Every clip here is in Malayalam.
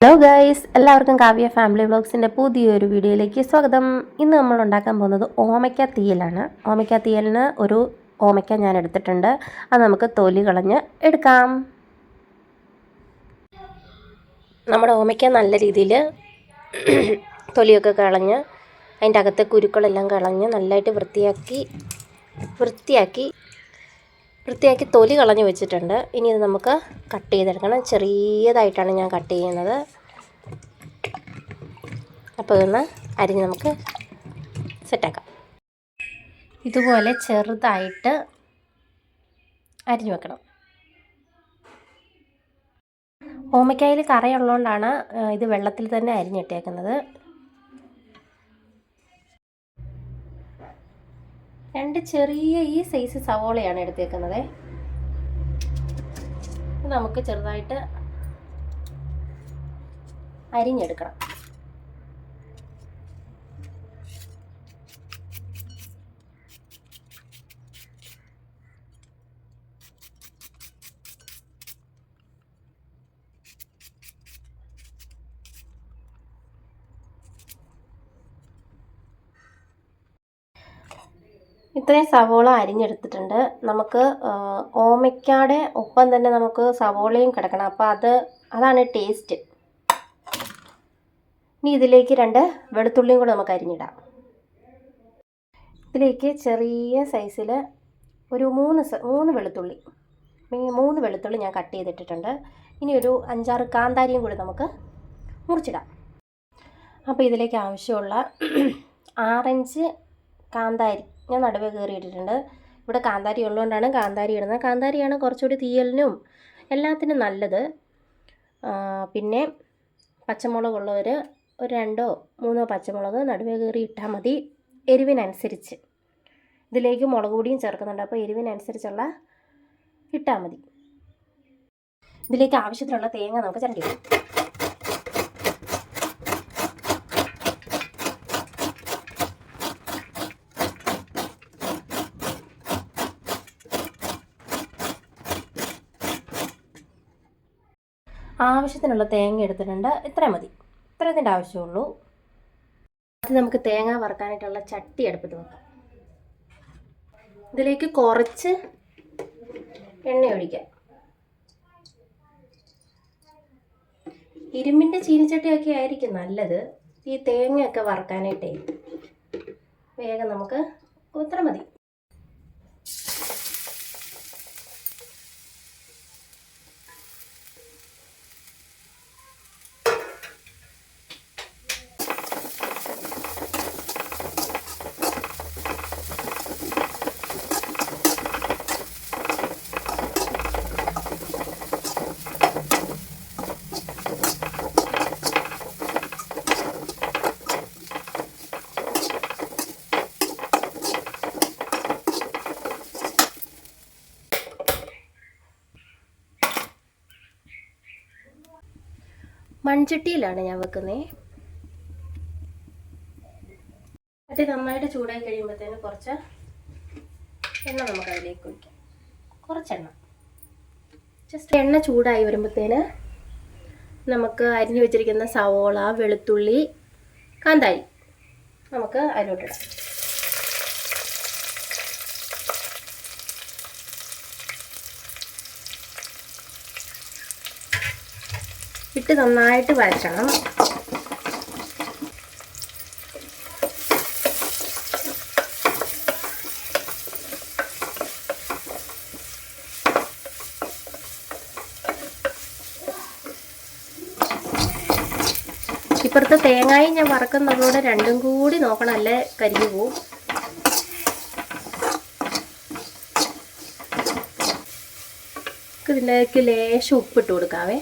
ഹലോ ഗൈസ് എല്ലാവർക്കും കാവ്യ ഫാമിലി വ്ളോഗ്സിന്റെ പുതിയൊരു വീഡിയോയിലേക്ക് സ്വാഗതം. ഇന്ന് നമ്മൾ ഉണ്ടാക്കാൻ പോകുന്നത് ഓമയ്ക്ക തീയലാണ്. ഓമയ്ക്ക തീയലിന് ഒരു ഓമയ്ക്ക ഞാൻ എടുത്തിട്ടുണ്ട്. അത് നമുക്ക് തൊലി കളഞ്ഞ് എടുക്കാം. നമ്മുടെ ഓമയ്ക്ക നല്ല രീതിയിൽ തൊലിയൊക്കെ കളഞ്ഞ് അതിന്റെ അകത്തെ കുരുക്കളെല്ലാം കളഞ്ഞ് നല്ലതായിട്ട് വൃത്തിയാക്കി വൃത്തിയാക്കി വൃത്തിയാക്കി തൊലി കളഞ്ഞു വെച്ചിട്ടുണ്ട്. ഇനി ഇത് നമുക്ക് കട്ട് ചെയ്തെടുക്കണം. ചെറിയതായിട്ടാണ് ഞാൻ കട്ട് ചെയ്യുന്നത്. അപ്പോൾ ഇതൊന്ന് അരിഞ്ഞ് നമുക്ക് സെറ്റാക്കാം. ഇതുപോലെ ചെറുതായിട്ട് അരിഞ്ഞു വെക്കണം. ഓമയ്ക്കായിൽ കറയുള്ളതുകൊണ്ടാണ് ഇത് വെള്ളത്തിൽ തന്നെ അരിഞ്ഞിട്ടേക്കുന്നത്. രണ്ട് ചെറിയ ഈ സൈസ് സവോളയാണ് എടുത്തേക്കുന്നത്. നമുക്ക് ചെറുതായിട്ട് അരിഞ്ഞെടുക്കണം. ഇത്രയും സവോള അരിഞ്ഞെടുത്തിട്ടുണ്ട്. നമുക്ക് ഓമയ്ക്കാടെ ഒപ്പം തന്നെ നമുക്ക് സവോളയും കിടക്കണം. അപ്പോൾ അത് അതാണ് ടേസ്റ്റ്. ഇനി ഇതിലേക്ക് രണ്ട് വെളുത്തുള്ളിയും കൂടെ നമുക്ക് അരിഞ്ഞിടാം. ഇതിലേക്ക് ചെറിയ സൈസിൽ ഒരു മൂന്ന് മൂന്ന് വെളുത്തുള്ളി. മൂന്ന് വെളുത്തുള്ളി ഞാൻ കട്ട് ചെയ്തിട്ടിട്ടുണ്ട്. ഇനി ഒരു അഞ്ചാറ് കാന്താരിയും കൂടി നമുക്ക് മുറിച്ചിടാം. അപ്പോൾ ഇതിലേക്ക് ആവശ്യമുള്ള ആറഞ്ച് കാന്താരി ഞാൻ നടുവേ കയറി ഇട്ടിട്ടുണ്ട് ഇവിടെ കാന്താരി ഉള്ളതുകൊണ്ടാണ് കാന്താരി ഇടുന്നത് കാന്താരിയാണ് കുറച്ചുകൂടി തീയലിനും എല്ലാത്തിനും നല്ലത്. പിന്നെ പച്ചമുളക് പച്ചമുളകുള്ളവർ ഒരു രണ്ടോ മൂന്നോ പച്ചമുളക് നടുവേ കയറി ഇട്ടാൽ മതി. എരിവിനനുസരിച്ച്. ഇതിലേക്ക് മുളക് പൊടിയും ചേർക്കുന്നുണ്ട്. അപ്പോൾ എരിവിനനുസരിച്ചുള്ള ഇട്ടാൽ മതി. ഇതിലേക്ക് ആവശ്യത്തിനുള്ള തേങ്ങ നമുക്ക് ചിരണ്ടി ആവശ്യത്തിനുള്ള തേങ്ങ എടുത്തിട്ടുണ്ട്. ഇത്രയും മതി. ഇത്രത്തിന്റെ ആവശ്യമുള്ളൂ അത് നമുക്ക് തേങ്ങ വറുക്കാനായിട്ടുള്ള ചട്ടി അടുപ്പത്ത് വെക്കാം. ഇതിലേക്ക് കുറച്ച് എണ്ണ ഒഴിക്കാം. ഇരുമ്പിന്റെ ചീനിച്ചട്ടിയൊക്കെ ആയിരിക്കും നല്ലത്. ഈ തേങ്ങയൊക്കെ വറുക്കാനായിട്ടേ വേഗം നമുക്ക് ഇത്ര മതി മൺചട്ടിയിലാണ് ഞാൻ വെക്കുന്നത് അത് നന്നായിട്ട് ചൂടായി കഴിയുമ്പോഴത്തേന് കുറച്ച് എണ്ണ നമുക്ക് അതിലേക്ക് ഒഴിക്കാം. കുറച്ചെണ്ണ. ജസ്റ്റ് എണ്ണ ചൂടായി വരുമ്പോഴത്തേന് നമുക്ക് അരിഞ്ഞു വെച്ചിരിക്കുന്ന സവോള വെളുത്തുള്ളി കാന്താരി നമുക്ക് അതിലോട്ടിടാം. ഇട്ട് നന്നായിട്ട് വഴറ്റണം ഇപ്പുറത്തെ തേങ്ങായും ഞാൻ വറക്കുന്നതോടെ രണ്ടും കൂടി നോക്കണം അല്ലേ? കരിഞ്ഞു പോവും. ഇതിലേക്ക് ലേശം ഉപ്പിട്ട് കൊടുക്കാവേ.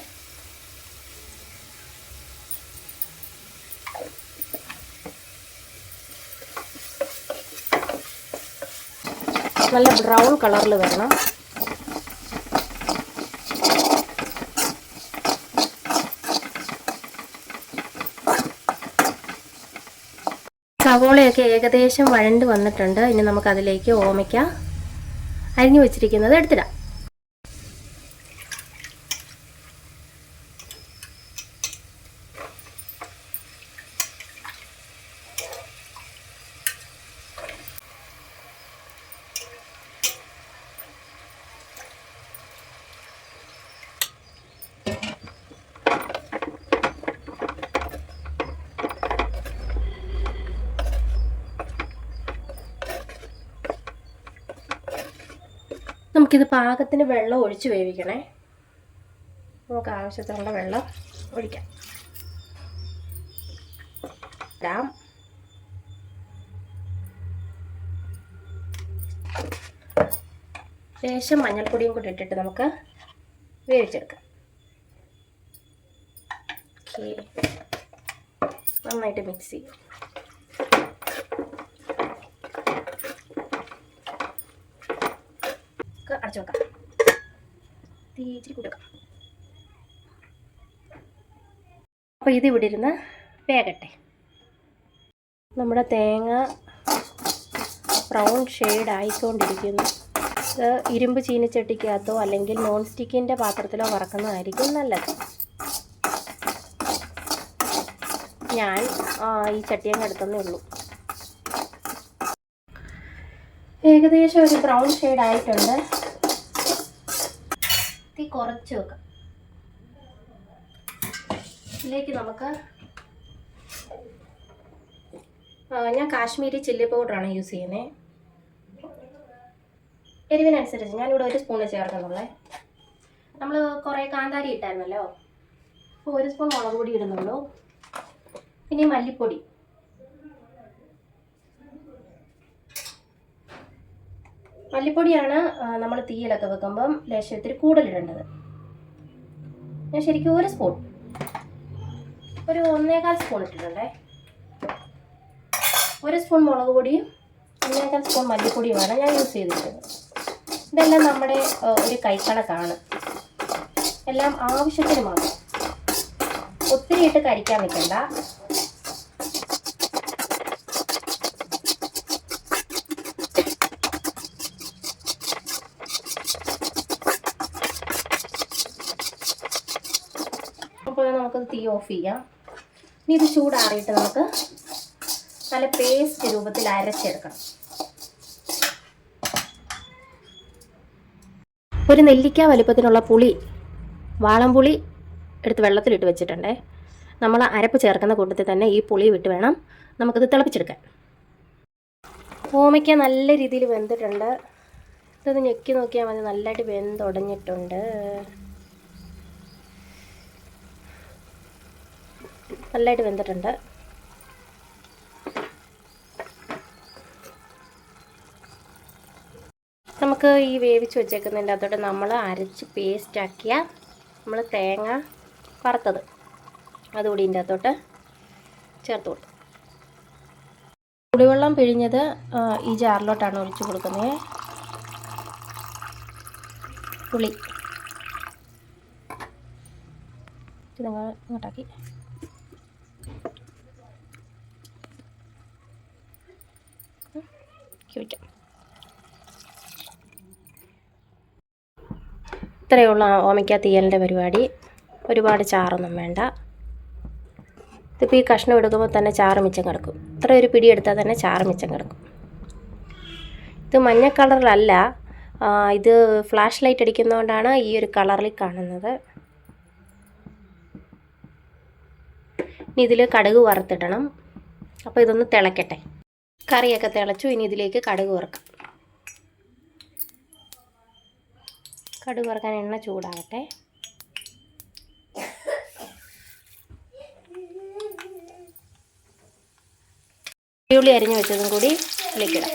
നല്ല ബ്രൗൺ കളറിൽ വരണം. സവോളയൊക്കെ ഏകദേശം വഴണ്ട് വന്നിട്ടുണ്ട്. ഇനി നമുക്കതിലേക്ക് ഓമയ്ക്ക അരിഞ്ഞു വെച്ചിരിക്കുന്നത് എടുത്തിടാം. നമുക്കിത് പാകത്തിന് വെള്ളം ഒഴിച്ച് വേവിക്കണേ. നമുക്ക് ആവശ്യത്തിനുള്ള വെള്ളം ഒഴിക്കാം. ഇടാം. ശേഷം മഞ്ഞൾപ്പൊടിയും കൂടി ഇട്ടിട്ട് നമുക്ക് വേവിച്ചെടുക്കാം. നന്നായിട്ട് മിക്സ് ചെയ്യും ഒക്കെ അടച്ചു വെക്കാം തീ ഇച്ചിരി കൊടുക്കാം. അപ്പോൾ ഇത് ഇവിടെ ഇരുന്ന് വേകട്ടെ. നമ്മുടെ തേങ്ങ ബ്രൗൺ ഷെയ്ഡ് ആയിക്കൊണ്ടിരിക്കുന്നു. ഇത് ഇരുമ്പ് ചീനിച്ചട്ടിക്കകത്തോ അല്ലെങ്കിൽ നോൺ സ്റ്റിക്കിന്റെ പാത്രത്തിലോ വറക്കുന്നതായിരിക്കും നല്ലത്. ഞാൻ ഈ ചട്ടിയങ്ങ് എടുത്തന്നേ ഉള്ളൂ. ഏകദേശം ഒരു ബ്രൗൺ ഷെയ്ഡ് ആയിട്ടുണ്ട്. തീ കുറച്ച് വെക്കാം. ഇതിലേക്ക് നമുക്ക് ഞാൻ കാശ്മീരി ചില്ലി പൗഡറാണ് യൂസ് ചെയ്യുന്നത് എരിവിനനുസരിച്ച് ഞാനിവിടെ ഒരു സ്പൂണ് ചേർക്കുന്നുള്ളേ. നമ്മൾ കുറേ കാന്താരി ഇട്ടായിരുന്നല്ലോ. അപ്പോൾ ഒരു സ്പൂൺ മുളക് പൊടി ഇടുന്നുള്ളൂ. പിന്നെ മല്ലിപ്പൊടി. മല്ലിപ്പൊടിയാണ് നമ്മൾ തീയിലൊക്കെ വെക്കുമ്പം ലേശം കൂടുതലിടേണ്ടത്. ഞാൻ ശരിക്കും ഒരു സ്പൂൺ ഒരു ഒന്നേകാൽ സ്പൂൺ ഇട്ടിട്ടുണ്ടേ. ഒരു സ്പൂൺ മുളക് പൊടിയും ഒന്നേകാൽ സ്പൂൺ മല്ലിപ്പൊടിയുമാണ് ഞാൻ യൂസ് ചെയ്തിട്ടുള്ളത്. ഇതെല്ലാം നമ്മുടെ ഒരു കൈക്കണക്കാണ്. എല്ലാം ആവശ്യത്തിന് മാത്രം. ഒത്തിരി ഇട്ട് കരിക്കാൻ വെക്കണ്ട. നമുക്കത് തീ ഓഫ് ചെയ്യാം. ഇനി ഇത് ചൂടാറിയിട്ട് നമുക്ക് നല്ല പേസ്റ്റ് രൂപത്തിൽ അരച്ചെടുക്കണം. ഒരു നെല്ലിക്ക വലിപ്പത്തിനുള്ള പുളി വാളംപുളി എടുത്ത് വെള്ളത്തിലിട്ട് വെച്ചിട്ടുണ്ടേ. നമ്മൾ അരപ്പ് ചേർക്കുന്ന കൂട്ടത്തിൽ തന്നെ ഈ പുളി വിട്ട് വേണം നമുക്കത് തിളപ്പിച്ചെടുക്കാൻ. ഓമയ്ക്ക നല്ല രീതിയിൽ വെന്തിട്ടുണ്ട്. ഇതൊന്ന് ഞെക്കി നോക്കിയാൽ മതി. നല്ലതായിട്ട് വെന്തുടഞ്ഞിട്ടുണ്ട്. നല്ലതായിട്ട് വെന്തിട്ടുണ്ട്. നമുക്ക് ഈ വേവിച്ച് വെച്ചേക്കുന്നതിന്റെ അതോടെ നമ്മൾ അരച്ച് പേസ്റ്റാക്കിയ നമ്മൾ തേങ്ങ വറുത്തത്. അതുകൂടി ഇതിന്റെ അകത്തോട്ട് ചേർത്ത് കൊടുത്തു. കുടിവെള്ളം പിഴിഞ്ഞത് ഈ ജാറിലോട്ടാണ് ഒഴിച്ചു കൊടുക്കുന്നത്. പുളി. നിങ്ങൾ ഇങ്ങോട്ടാക്കി. ചോദിക്കാം ഉള്ളൂ ഓമയ്ക്ക തീയലിന്റെ പരിപാടി. ഒരുപാട് ചാറൊന്നും വേണ്ട. ഇതിപ്പോൾ ഈ കഷ്ണം എടുക്കുമ്പോൾ തന്നെ ചാറ് മിച്ചം കിടക്കും. ഇത്ര ഒരു പിടി എടുത്താൽ തന്നെ ചാറ് മിച്ചം കിടക്കും. ഇത് മഞ്ഞ കളറിലല്ല ഇത് ഫ്ലാഷ് ലൈറ്റ് അടിക്കുന്നതുകൊണ്ടാണ് ഈ ഒരു കളറിൽ കാണുന്നത്. ഇനി ഇതിൽ കടുക് വറുത്തിടണം. അപ്പോൾ ഇതൊന്ന് തിളക്കട്ടെ. കറിയൊക്കെ തിളച്ചു ഇനി ഇതിലേക്ക് കടുക് വറുക്കാം. കടുക് വറുക്കാൻ എണ്ണ ചൂടാകട്ടെ. ഉള്ളി അരിഞ്ഞു വെച്ചതും കൂടി ഇതിലേക്കിടാം